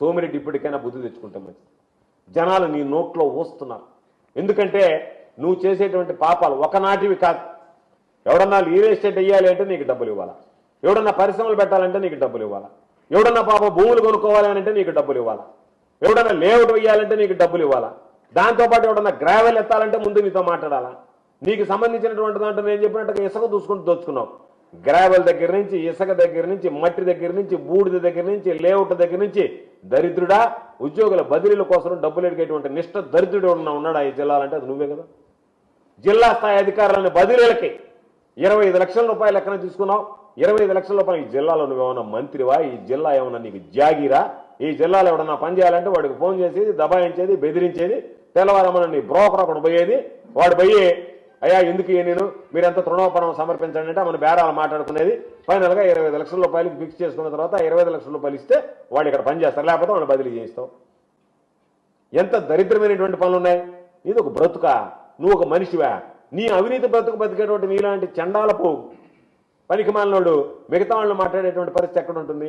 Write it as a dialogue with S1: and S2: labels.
S1: సోమిరెడ్డి ఇప్పటికైనా బుద్ధి తెచ్చుకుంటాం మంచిది. జనాలు నీ నోట్లో వస్తున్నారు ఎందుకంటే నువ్వు చేసేటువంటి పాపాలు ఒకనాటివి కాదు. ఎవడన్నా రియల్ ఎస్టేట్ వేయాలి అంటే నీకు డబ్బులు ఇవ్వాలా? ఎవడన్నా పరిశ్రమలు పెట్టాలంటే నీకు డబ్బులు ఇవ్వాలా? ఎవడన్నా పాప భూములు కొనుక్కోవాలి అని అంటే నీకు డబ్బులు ఇవ్వాలా? ఎవడన్నా లేఅవుట్ వేయాలంటే నీకు డబ్బులు ఇవ్వాలా? దాంతోపాటు ఎవడన్నా గ్రావెల్ ఎత్తాలంటే ముందు నీతో మాట్లాడాలా? నీకు సంబంధించినటువంటి దాంట్లో నేను చెప్పినట్టుగా ఇసుక దూసుకుంటూ దోచుకున్నావు. గ్రావెల్ దగ్గర నుంచి ఇసుక దగ్గర నుంచి మట్టి దగ్గర నుంచి బూడిద దగ్గర నుంచి లేఅవుట్ దగ్గర నుంచి దరిద్రుడా ఉద్యోగుల బదిలీల కోసం డబ్బులు ఎడిగేటువంటి నిష్ఠ దరిద్రుడు ఉన్న ఉన్నాడు ఈ జిల్లాలంటే అది నువ్వే కదా. జిల్లా స్థాయి అధికారులని బదిలీలకి ఇరవై ఐదు లక్షల రూపాయలు ఎక్కడ తీసుకున్నావు? ఇరవై ఐదు లక్షల రూపాయలు ఈ జిల్లాలో నువ్వేమన్నా మంత్రివా? ఈ జిల్లా ఏమన్నా నీకు జాగిరా? ఈ జిల్లాలో ఎవడన్నా పని చేయాలంటే వాడికి ఫోన్ చేసేది దబాయించేది బెదిరించేది తెల్లవారమని నీ బ్రోకర్ ఒకడు పోయేది వాడు పోయి అయ్యా ఎందుకు నేను? మీరంత తృణోపణం సమర్పించండి అంటే మన బేరాలు మాట్లాడుకునేది. ఫైనల్గా ఇరవై ఐదు లక్షల రూపాయలు ఫిక్స్ చేసుకున్న తర్వాత ఇరవై ఐదు లక్షల రూపాయలు ఇస్తే వాళ్ళు ఇక్కడ పనిచేస్తారు లేకపోతే వాడు బదిలీ చేయిస్తాం. ఎంత దరిద్రమైనటువంటి పనులు ఉన్నాయి. ఇది ఒక బ్రతుక? నువ్వు ఒక మనిషివా? నీ అవినీతి బ్రతుకు బతికేటువంటి నీలాంటి చండాలపు పనికి మాలినోడు మిగతా వాళ్ళు మాట్లాడేటువంటి పరిస్థితి ఎక్కడ ఉంటుంది?